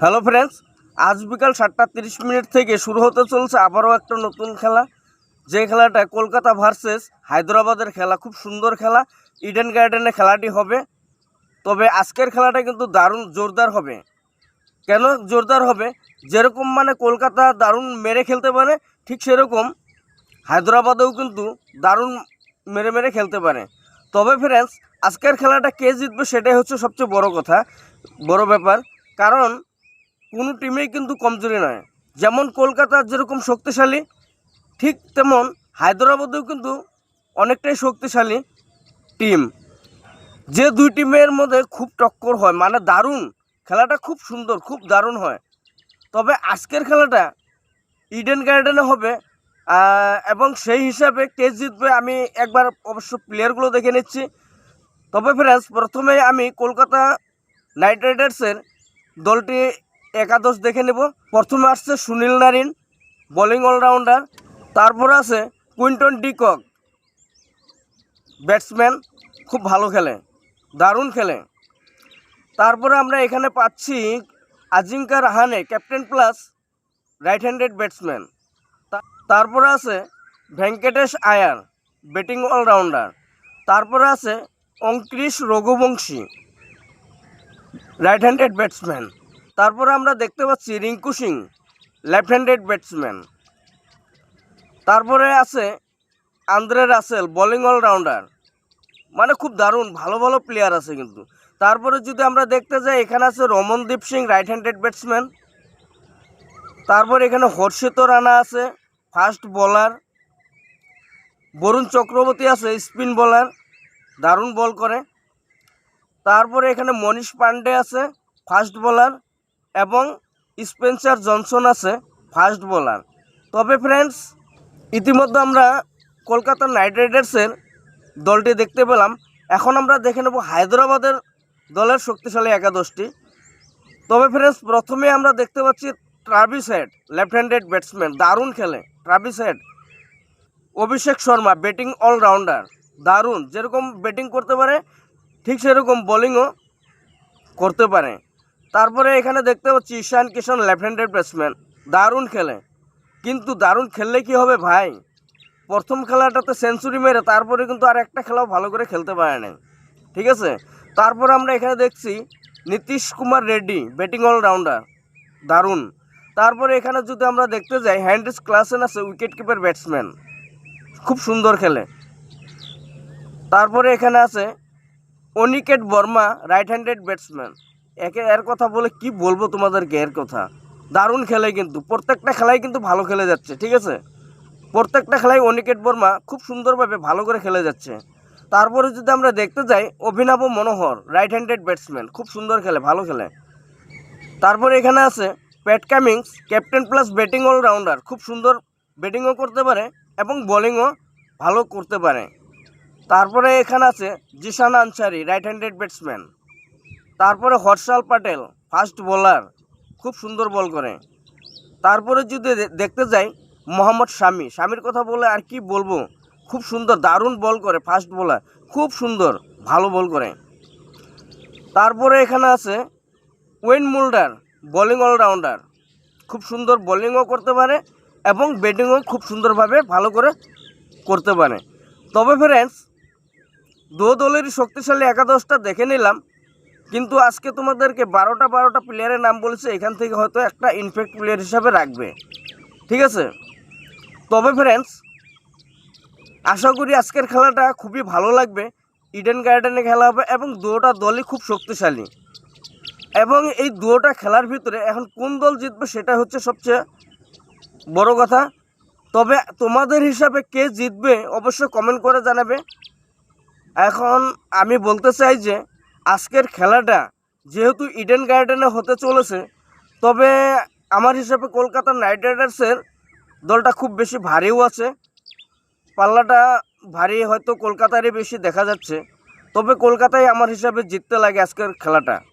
Hello friends, আজ বিকাল সাতটা তিরিশ মিনিট থেকে শুরু হতে চলছে আবারও একটা নতুন খেলা। যে খেলাটা কলকাতা ভার্সেস হায়দ্রাবাদের খেলা, খুব সুন্দর খেলা ইডেন গার্ডেনে খেলাটি হবে। তবে আজকের খেলাটা কিন্তু দারুণ জোরদার হবে। কেন জোরদার হবে? যেরকম মানে কলকাতা দারুণ মেরে খেলতে পারে, ঠিক সেরকম হায়দ্রাবাদেও কিন্তু দারুণ মেরে মেরে খেলতে পারে। তবে ফ্রেন্ডস, আজকের খেলাটা কে জিতবে সেটাই হচ্ছে সবচেয়ে বড় কথা, বড় ব্যাপার। কারণ কোনো টিমেই কিন্তু কমজোরি নয়। যেমন কলকাতা যেরকম শক্তিশালী, ঠিক তেমন হায়দ্রাবাদেও কিন্তু অনেকটাই শক্তিশালী টিম যে দুই টিমের মধ্যে খুব টক্কর হয় মানে দারুণ। খেলাটা খুব সুন্দর, খুব দারুণ হয়। তবে আজকের খেলাটা ইডেন গার্ডেনে হবে এবং সেই হিসাবে কে জিতবে আমি একবার অবশ্য প্লেয়ারগুলো দেখে নিচ্ছি। তবে ফ্রেন্ডস প্রথমে আমি কলকাতা নাইট রাইডার্সের দলটি একাদশ দেখে নেব। প্রথমে আসছে সুনীল নারিন বোলিং অলরাউন্ডার তারপর আছে কুইন্টন ডিকক ব্যাটসম্যান খুব ভালো খেলে, দারুণ খেলে। তারপরে আমরা এখানে পাচ্ছি Ajinkya Rahane captain plus right handed batsman তারপরে আছে ভেঙ্কটেশ আয়ার ব্যাটিং অলরাউন্ডার তারপরে আছে Angkrish Raghuvanshi right handed batsman তারপরে আমরা দেখতে পাচ্ছি Rinku Singh left handed batsman তারপরে আছে আন্দ্রে রাসেল বোলিং অলরাউন্ডার মানে খুব দারুণ, ভালো ভালো প্লেয়ার আছে কিন্তু। তারপরে যদি আমরা দেখতে যাই, এখানে আছে Ramandeep Singh right handed batsman তারপর এখানে হর্ষিত রানা আছে ফাস্ট বোলার বরুণ চক্রবর্তী আছে স্পিন বোলার দারুণ বল করে। তারপরে এখানে মনীষ পান্ডে আছে ফাস্ট বোলার এবং স্পেন্সার জনসন আছে ফাস্ট বোলার। তবে ফ্রেন্ডস ইতিমধ্যে আমরা কলকাতা নাইট রাইডার্সের দলটি দেখতে পেলাম। এখন আমরা দেখে নেব হায়দ্রাবাদের দলের শক্তিশালী একাদশটি। তবে ফ্রেন্ডস প্রথমে আমরা দেখতে পাচ্ছি Travis Head left handed batsman দারুণ খেলে। Travis Head, Abhishek Sharma batting allrounder দারুণ। যেরকম ব্যাটিং করতে পারে, ঠিক সেরকম বোলিংও করতে পারে। তারপরে এখানে দেখতে পাচ্ছি Ishan Kishan left handed batsman দারুণ খেলে। কিন্তু দারুণ খেললে কি হবে ভাই? প্রথম খেলাটাতে সেঞ্চুরি মেরে তারপরে কিন্তু আর একটা খেলাও ভালো করে খেলতে পারে না ঠিক আছে? তারপর আমরা এখানে দেখছি নীতিশ কুমার রেড্ডি ব্যাটিং অলরাউন্ডার দারুণ। তারপরে এখানে যদি আমরা দেখতে যাই হ্যান্ডিস ক্লাসেন আছে উইকেট কিপার ব্যাটসম্যান খুব সুন্দর খেলে। তারপরে এখানে আছে Aniket Verma right handed batsman একে এর কথা বলে কি বলব তোমাদেরকে এর কথা? দারুণ খেলে কিন্তু, প্রত্যেকটা খেলাই কিন্তু ভালো খেলে যাচ্ছে, ঠিক আছে? প্রত্যেকটা খেলায় অনিকেট বর্মা খুব সুন্দরভাবে ভালো করে খেলে যাচ্ছে। তারপরে যদি আমরা দেখতে যাই, অভিনব মনোহর রাইট হ্যান্ডেড ব্যাটসম্যান খুব সুন্দর খেলে, ভালো খেলে। তারপরে এখানে আছে Pat Cummins captain plus batting allrounder খুব সুন্দর ব্যাটিংও করতে পারে এবং বোলিংও ভালো করতে পারে। তারপরে এখানে আছে Zeeshan Ansari right handed batsman তারপরে হর্ষাল পাটেল ফাস্ট বোলার খুব সুন্দর বল করে। তারপরে যদি দেখতে যাই, মোহাম্মদ শামি। শামির কথা বলে আর কি বলব? খুব সুন্দর, দারুণ বল করে ফাস্ট বোলার খুব সুন্দর, ভালো বল করে। তারপরে এখানে আছে ওয়েন মুল্ডার বোলিং অলরাউন্ডার খুব সুন্দর বোলিংও করতে পারে এবং ব্যাটিংও খুব সুন্দরভাবে ভালো করে করতে পারে। তবে ফ্রেন্ডস দু দলেরই শক্তিশালী একাদশটা দেখে নিলাম। কিন্তু আজকে তোমাদেরকে বারোটা বারোটা প্লেয়ারের নাম বলেছে, এখান থেকে হয়তো একটা ইনফেক্ট প্লেয়ার হিসাবে রাখবে। ঠিক আছে? তবে ফ্রেন্ডস আশা করি আজকের খেলাটা খুবই ভালো লাগবে। ইডেন গার্ডেনে খেলা হবে এবং দুটা দলই খুব শক্তিশালী। এবং এই দুটা খেলার ভিতরে এখন কোন দল জিতবে সেটা হচ্ছে সবচেয়ে বড় কথা। তবে তোমাদের হিসাবে কে জিতবে অবশ্যই কমেন্ট করে জানাবে। এখন আমি বলতে চাই যে আজকের খেলাটা যেহেতু ইডেন গার্ডেনে হতে চলেছে, তবে আমার হিসাবে কলকাতা নাইট রাইডার্সের দলটা খুব বেশি ভারীও আছে। পাল্লাটা ভারী হয়তো কলকাতারই বেশি দেখা যাচ্ছে, তবে কলকাতায় আমার হিসাবে জিততে লাগে আজকের খেলাটা।